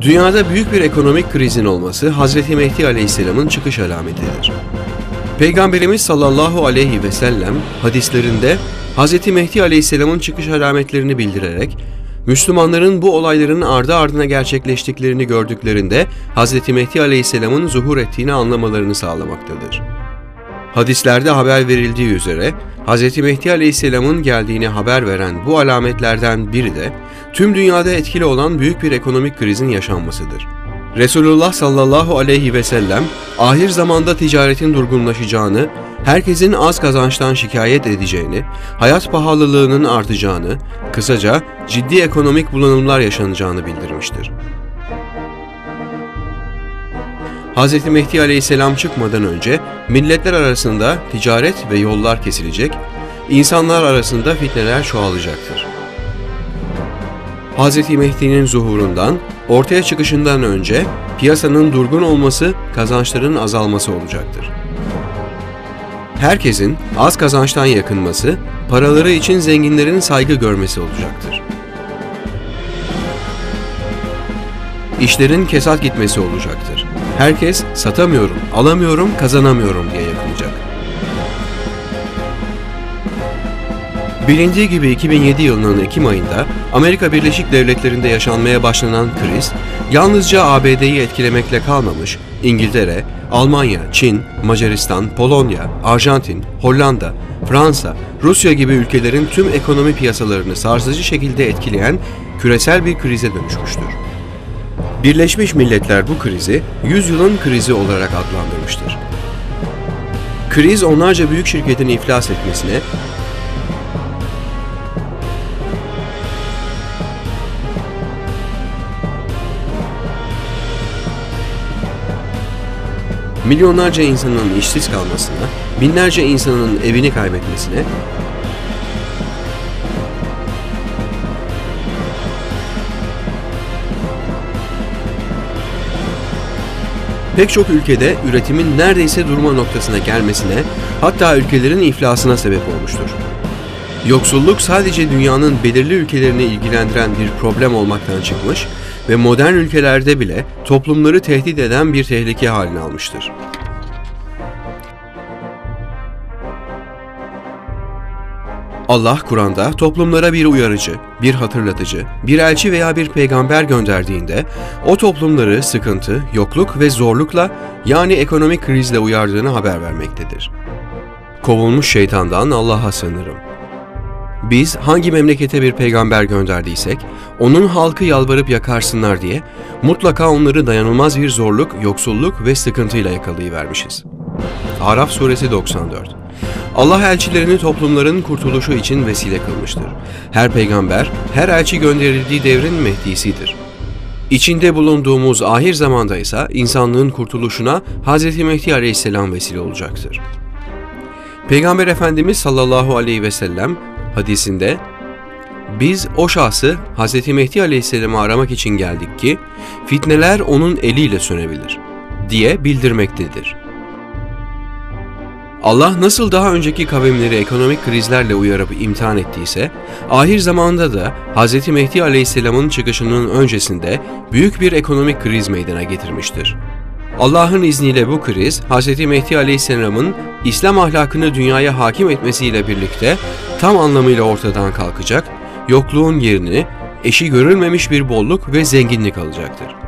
Dünyada büyük bir ekonomik krizin olması Hz. Mehdi Aleyhisselam'ın çıkış alametidir. Peygamberimiz sallallahu aleyhi ve sellem hadislerinde Hz. Mehdi Aleyhisselam'ın çıkış alametlerini bildirerek Müslümanların bu olayların ardı ardına gerçekleştiklerini gördüklerinde Hz. Mehdi Aleyhisselam'ın zuhur ettiğini anlamalarını sağlamaktadır. Hadislerde haber verildiği üzere Hz. Mehdi Aleyhisselam'ın geldiğini haber veren bu alametlerden biri de tüm dünyada etkili olan büyük bir ekonomik krizin yaşanmasıdır. Resulullah sallallahu aleyhi ve sellem ahir zamanda ticaretin durgunlaşacağını, herkesin az kazançtan şikayet edeceğini, hayat pahalılığının artacağını, kısaca ciddi ekonomik bulanımlar yaşanacağını bildirmiştir. Hz. Mehdi aleyhisselam çıkmadan önce milletler arasında ticaret ve yollar kesilecek, insanlar arasında fitneler çoğalacaktır. Hz. Mehdi'nin zuhurundan, ortaya çıkışından önce piyasanın durgun olması, kazançların azalması olacaktır. Herkesin az kazançtan yakınması, paraları için zenginlerin saygı görmesi olacaktır. İşlerin kesat gitmesi olacaktır. Herkes satamıyorum, alamıyorum, kazanamıyorum diye yakılacak. Bilindiği gibi 2007 yılının Ekim ayında Amerika Birleşik Devletleri'nde yaşanmaya başlanan kriz, yalnızca ABD'yi etkilemekle kalmamış, İngiltere, Almanya, Çin, Macaristan, Polonya, Arjantin, Hollanda, Fransa, Rusya gibi ülkelerin tüm ekonomi piyasalarını sarsıcı şekilde etkileyen küresel bir krize dönüşmüştür. Birleşmiş Milletler bu krizi yüzyılın krizi olarak adlandırmıştır. Kriz onlarca büyük şirketin iflas etmesine, milyonlarca insanın işsiz kalmasına, binlerce insanın evini kaybetmesine, pek çok ülkede üretimin neredeyse durma noktasına gelmesine, hatta ülkelerin iflasına sebep olmuştur. Yoksulluk sadece dünyanın belirli ülkelerini ilgilendiren bir problem olmaktan çıkmış ve modern ülkelerde bile toplumları tehdit eden bir tehlike haline almıştır. Allah Kur'an'da toplumlara bir uyarıcı, bir hatırlatıcı, bir elçi veya bir peygamber gönderdiğinde o toplumları sıkıntı, yokluk ve zorlukla yani ekonomik krizle uyardığını haber vermektedir. Kovulmuş şeytandan Allah'a sığınırım. Biz hangi memlekete bir peygamber gönderdiysek, onun halkı yalvarıp yakarsınlar diye mutlaka onları dayanılmaz bir zorluk, yoksulluk ve sıkıntıyla yakalayıvermişiz. Araf suresi 94 Allah elçilerini toplumların kurtuluşu için vesile kılmıştır. Her peygamber, her elçi gönderildiği devrin Mehdi'sidir. İçinde bulunduğumuz ahir zamanda ise insanlığın kurtuluşuna Hz. Mehdi aleyhisselam vesile olacaktır. Peygamber Efendimiz sallallahu aleyhi ve sellem hadisinde biz o şahsı Hz. Mehdi aleyhisselamı aramak için geldik ki fitneler onun eliyle sönebilir diye bildirmektedir. Allah nasıl daha önceki kavimleri ekonomik krizlerle uyarıp imtihan ettiyse, ahir zamanda da Hz. Mehdi Aleyhisselam'ın çıkışının öncesinde büyük bir ekonomik kriz meydana getirmiştir. Allah'ın izniyle bu kriz, Hz. Mehdi Aleyhisselam'ın İslam ahlakını dünyaya hakim etmesiyle birlikte tam anlamıyla ortadan kalkacak, yokluğun yerini eşi görülmemiş bir bolluk ve zenginlik alacaktır.